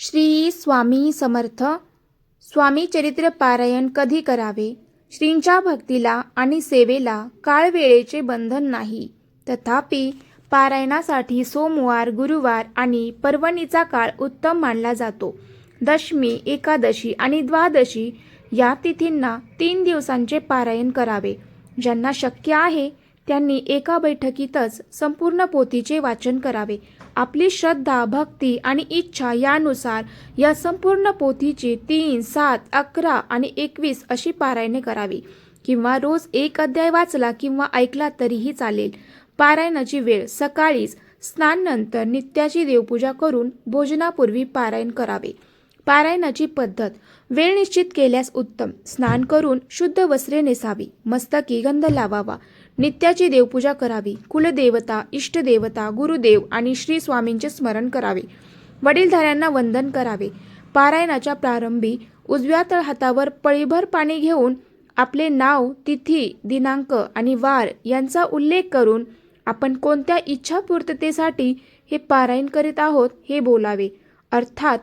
श्री स्वामी समर्थ. स्वामी चरित्र पारायण कधी करावे? श्रींच्या भक्तीला आणि सेवेला काळवेळेचे बंधन नाही. तथापि पारायणासाठी सोमवार गुरुवार आणि पर्वणीचा काळ उत्तम मानला जातो. दशमी एकादशी आणि द्वादशी या तिथींना तीन दिवसांचे पारायण करावे. ज्यांना शक्य आहे त्यांनी एका बैठकीतच संपूर्ण पोथीचे वाचन करावे. आपली श्रद्धा भक्ती आणि इच्छा यानुसार या संपूर्ण पोथीची तीन सात अकरा आणि एकवीस अशी पारायणे करावी. किंवा रोज एक अध्याय वाचला किंवा ऐकला तरीही चालेल. पारायणाची वेळ सकाळीच स्नाननंतर नित्याची देवपूजा करून भोजनापूर्वी पारायण करावे. पारायणाची पद्धत वेळ निश्चित केल्यास उत्तम. स्नान करून शुद्ध वस्त्रे नेसावी. मस्तकी गंध लावावा. नित्याची देवपूजा करावी. कुलदेवता इष्टदेवता गुरुदेव आणि श्री स्वामींचे स्मरण करावे. वडीलधाऱ्यांना वंदन करावे. पारायणाच्या प्रारंभी उजव्या तळ हातावर पळीभर पाणी घेऊन आपले नाव तिथी दिनांक आणि वार यांचा उल्लेख करून आपण कोणत्या इच्छापूर्ततेसाठी हे पारायण करीत आहोत हे बोलावे. अर्थात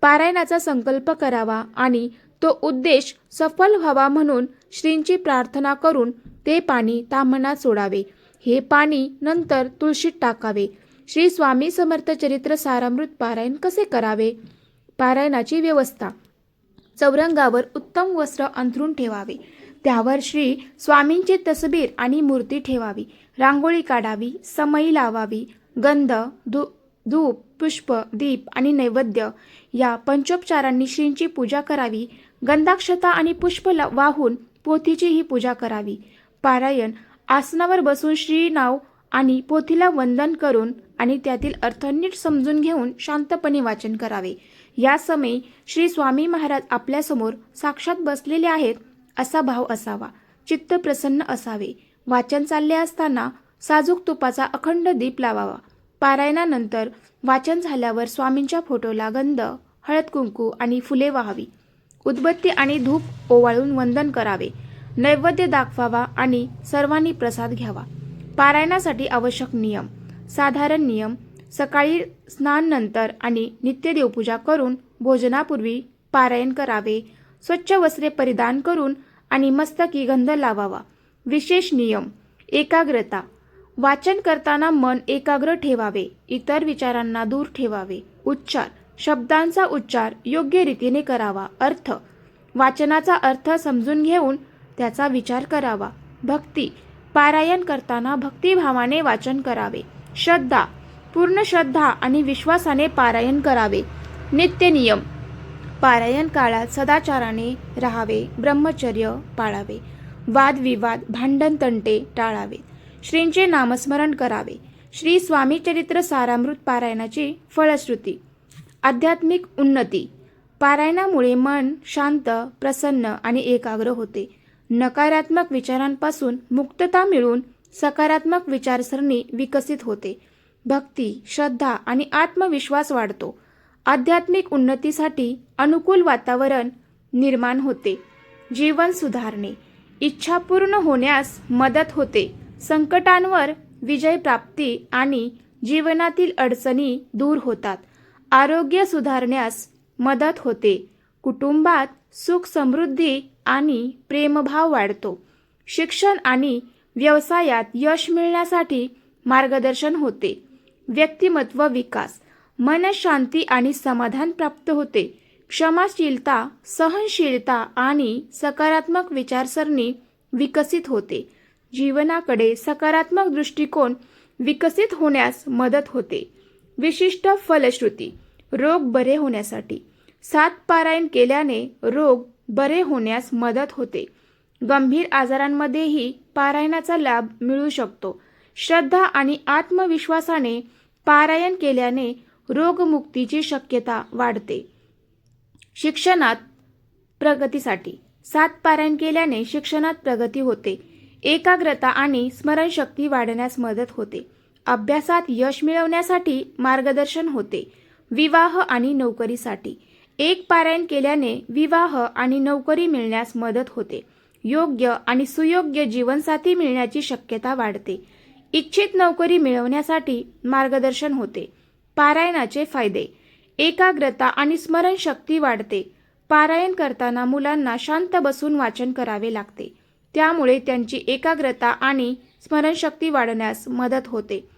पारायणाचा संकल्प करावा आणि तो उद्देश सफल व्हावा म्हणून श्रींची प्रार्थना करून ते पाणी ताम्हणात सोडावे. हे पाणी नंतर तुळशीत टाकावे. श्री स्वामी समर्थ चरित्र सारामृत पारायण कसे करावे? पारायणाची व्यवस्था. चौरंगावर उत्तम वस्त्र अंथरून ठेवावे. त्यावर श्री स्वामींची तसबीर आणि मूर्ती ठेवावी. रांगोळी काढावी समई लावावी गंध धू धूप पुष्प दीप आणि नैवेद्य या पंचोपचारांनी श्रींची पूजा करावी. गंधाक्षता आणि पुष्प वाहून पोथीची ही पूजा करावी. पारायण आसनावर बसून श्री नाव आणि पोथीला वंदन करून आणि त्यातील अर्थ नीट समजून घेऊन शांतपणे वाचन करावे. या समयी श्री स्वामी महाराज आपल्यासमोर साक्षात बसलेले आहेत असा भाव असावा. चित्त प्रसन्न असावे. वाचन चालले असताना साजूक तुपाचा अखंड दीप लावावा. पारायणानंतर वाचन झाल्यावर स्वामींच्या फोटोला गंध हळद कुंकू आणि फुले वाहावी. उदबत्ती आणि धूप ओवाळून वंदन करावे. नैवेद्य दाखवावा आणि सर्वांनी प्रसाद घ्यावा. पारायणासाठी आवश्यक नियम. साधारण नियम. सकाळी स्नान नंतर आणि नित्य देवपूजा करून भोजनापूर्वी पारायण करावे. स्वच्छ वस्त्रे परिधान करून आणि मस्तकी गंध लावावा. विशेष नियम. एकाग्रता. वाचन करताना मन एकाग्र ठेवावे इतर विचारांना दूर ठेवावे. उच्चार. शब्दांचा उच्चार योग्य रीतीने करावा. अर्थ. वाचनाचा अर्थ समजून घेऊन त्याचा विचार करावा. भक्ती. पारायण करताना भक्तिभावाने वाचन करावे. श्रद्धा. पूर्ण श्रद्धा आणि विश्वासाने पारायण करावे. नित्य नियम. पारायण काळात सदाचाराने राहावे ब्रह्मचर्य पाळावे. वादविवाद भांडण तंटे टाळावे. श्रींचे नामस्मरण करावे. श्री स्वामी चरित्र सारामृत पारायणाची फळश्रुती. आध्यात्मिक उन्नती. पारायणामुळे मन शांत प्रसन्न आणि एकाग्र होते. नकारात्मक विचारांपासून मुक्तता मिळून सकारात्मक विचारसरणी विकसित होते. भक्ती श्रद्धा आणि आत्मविश्वास वाढतो. आध्यात्मिक उन्नतीसाठी अनुकूल वातावरण निर्माण होते. जीवन सुधारणे. इच्छा पूर्ण होण्यास मदत होते. संकटांवर विजय प्राप्ती आणि जीवनातील अडचणी दूर होतात. आरोग्य सुधारण्यास मदत होते. कुटुंबात सुख समृद्धी आणि प्रेमभाव वाढतो. शिक्षण आणि व्यवसायात यश मिळण्यासाठी मार्गदर्शन होते. व्यक्तिमत्व विकास मनशांती आणि समाधान प्राप्त होते. क्षमाशीलता सहनशीलता आणि सकारात्मक विचारसरणी विकसित होते. जीवनाकडे सकारात्मक दृष्टिकोन विकसित होण्यास मदत होते. विशिष्ट फलश्रुती रोग बरे होण्यासाठी. सात पारायण केल्याने रोग बरे होण्यास मदत होते. गंभीर आजारांमध्येही पारायणाचा लाभ मिळू शकतो. श्रद्धा आणि आत्मविश्वासाने पारायण केल्याने रोगमुक्तीची शक्यता वाढते. शिक्षणात प्रगतीसाठी. सात पारायण केल्याने शिक्षणात प्रगती होते. एकाग्रता आणि स्मरणशक्ती वाढण्यास मदत होते. अभ्यासात यश मिळवण्यासाठी मार्गदर्शन होते. विवाह आणि नोकरीसाठी. एक पारायण केल्याने विवाह आणि नोकरी मिळण्यास मदत होते. योग्य आणि सुयोग्य जीवनसाथी मिळण्याची शक्यता वाढते. इच्छित नोकरी मिळवण्यासाठी मार्गदर्शन होते. पारायणाचे फायदे. एकाग्रता आणि स्मरणशक्ती वाढते. पारायण करताना मुलांना शांत बसून वाचन करावे लागते. त्यामुळे त्यांची एकाग्रता आणि स्मरणशक्ती वाढण्यास मदत होते.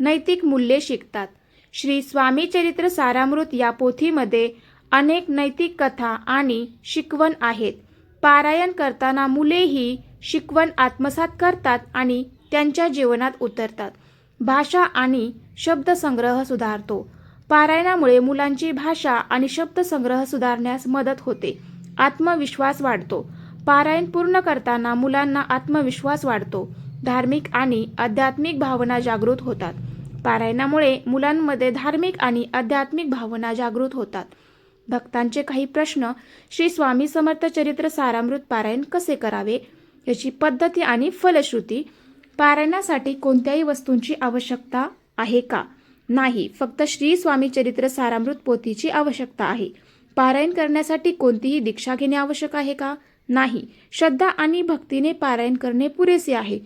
नैतिक मूल्ये शिकतात. श्री स्वामी चरित्र सारामृत या पोथीमध्ये अनेक नैतिक कथा आणि शिकवण आहेत. पारायण करताना मुलेही शिकवण आत्मसात करतात आणि त्यांच्या जीवनात उतरतात. भाषा आणि शब्दसंग्रह सुधारतो. पारायणामुळे मुलांची भाषा आणि शब्दसंग्रह सुधारण्यास मदत होते. आत्मविश्वास वाढतो. पारायण पूर्ण करताना मुलांना आत्मविश्वास वाढतो. धार्मिक आणि आध्यात्मिक भावना जागृत होतात. पारायणामुळे मुलांमध्ये धार्मिक आणि आध्यात्मिक भावना जागृत होतात. भक्तांचे काही प्रश्न श्री स्वामी समर्थ चरित्र सारामृत पारायण कसे करावे? याची पद्धती आणि फलश्रुती पारायणासाठी कोणत्याही वस्तूंची आवश्यकता आहे का? नाही फक्त श्री स्वामी चरित्र सारामृत पोथीची आवश्यकता आहे. पारायण करण्यासाठी कोणतीही दीक्षा घेणे आवश्यक आहे का? नाही. श्रद्धा आणि भक्तीने पारायण करणे पुरेसे आहे.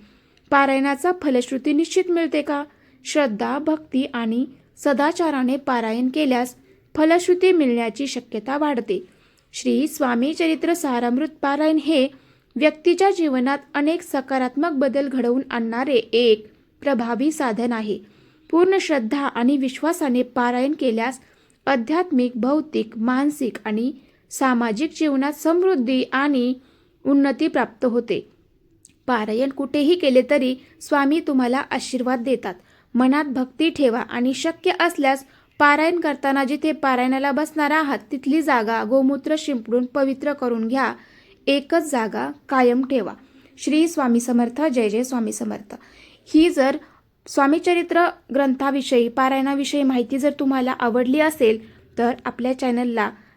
पारायणाचा फलश्रुती निश्चित मिळते का? श्रद्धा भक्ती आणि सदाचाराने पारायण केल्यास फलश्रुती मिळण्याची शक्यता वाढते. श्री स्वामी चरित्र सारामृत पारायण हे व्यक्तीच्या जीवनात अनेक सकारात्मक बदल घडवून आणणारे एक प्रभावी साधन आहे. पूर्ण श्रद्धा आणि विश्वासाने पारायण केल्यास आध्यात्मिक भौतिक मानसिक आणि सामाजिक जीवनात समृद्धी आणि उन्नती प्राप्त होते. पारायण कुठेही केले तरी स्वामी तुम्हाला आशीर्वाद देतात. मनात भक्ती ठेवा आणि शक्य असल्यास पारायण करताना जिथे पारायणाला बसणार आहात तिथली जागा गोमूत्र शिंपडून पवित्र करून घ्या. एकच जागा कायम ठेवा. श्री स्वामी समर्थ जय जय स्वामी समर्थ. ही जर स्वामीचरित्र ग्रंथाविषयी पारायणाविषयी माहिती जर तुम्हाला आवडली असेल तर आपल्या चॅनलला